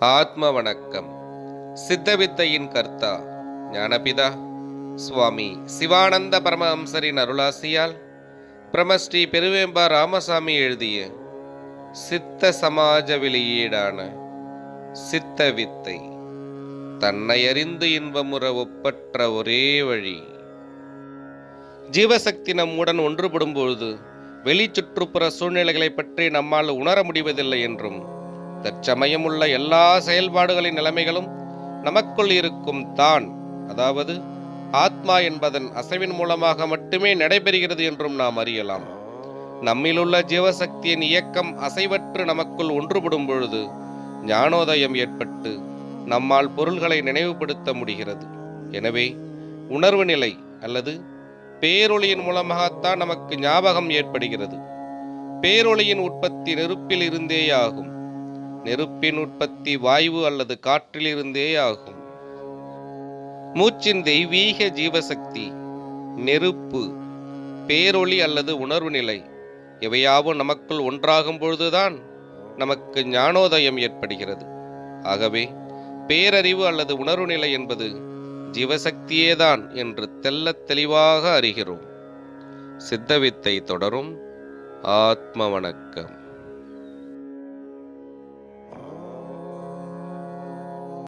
ஆத்ம வணக்கம் சித்தவித்தையின் கர்த்தா ஞானபிதா சுவாமி சிவானந்த பரமஹம்சரின் அருளாசியால் பிரமஸ்ரீ பெருவேம்பா ராமசாமி எழுதிய சித்த சமாஜ வெளியீடான சித்த வித்தை தன்னை அறிந்து இன்பமுற ஒப்பற்ற ஒரே வழி. ஜீவசக்தி நம்முடன் ஒன்றுபடும் பொழுது வெளி சுற்றுப்புற சூழ்நிலைகளை பற்றி நம்மால் உணர முடிவதில்லை என்றும் தற்சமயம் உள்ள எல்லா செயல்பாடுகளின் நிலைமைகளும் நமக்குள் இருக்கும் தான். அதாவது ஆத்மா என்பதன் அசைவின் மூலமாக மட்டுமே நடைபெறுகிறது என்றும் நாம் அறியலாம். நம்மிலுள்ள ஜீவசக்தியின் இயக்கம் அசைவற்று நமக்குள் ஒன்றுபடும் பொழுது ஞானோதயம் ஏற்பட்டு நம்மால் பொருள்களை நினைவுபடுத்த முடிகிறது. எனவே உணர்வு நிலை அல்லது பேரொளியின் மூலமாகத்தான் நமக்கு ஞாபகம் ஏற்படுகிறது. பேரொளியின் உற்பத்தி நெருப்பில் இருந்தேயாகும். நெருப்பின் உற்பத்தி வாயு அல்லது காற்றிலிருந்தே ஆகும். மூச்சின் தெய்வீக ஜீவசக்தி நெருப்பு பேரொளி அல்லது உணர்வு நிலை இவையாவும் நமக்குள் ஒன்றாகும் பொழுதுதான் நமக்கு ஞானோதயம் ஏற்படுகிறது. ஆகவே பேரறிவு அல்லது உணர்வு நிலை என்பது ஜீவசக்தியேதான் என்று தெள்ளத் தெளிவாக அறிகிறோம். சித்தவித்தை தொடரும். ஆத்ம வணக்கம்.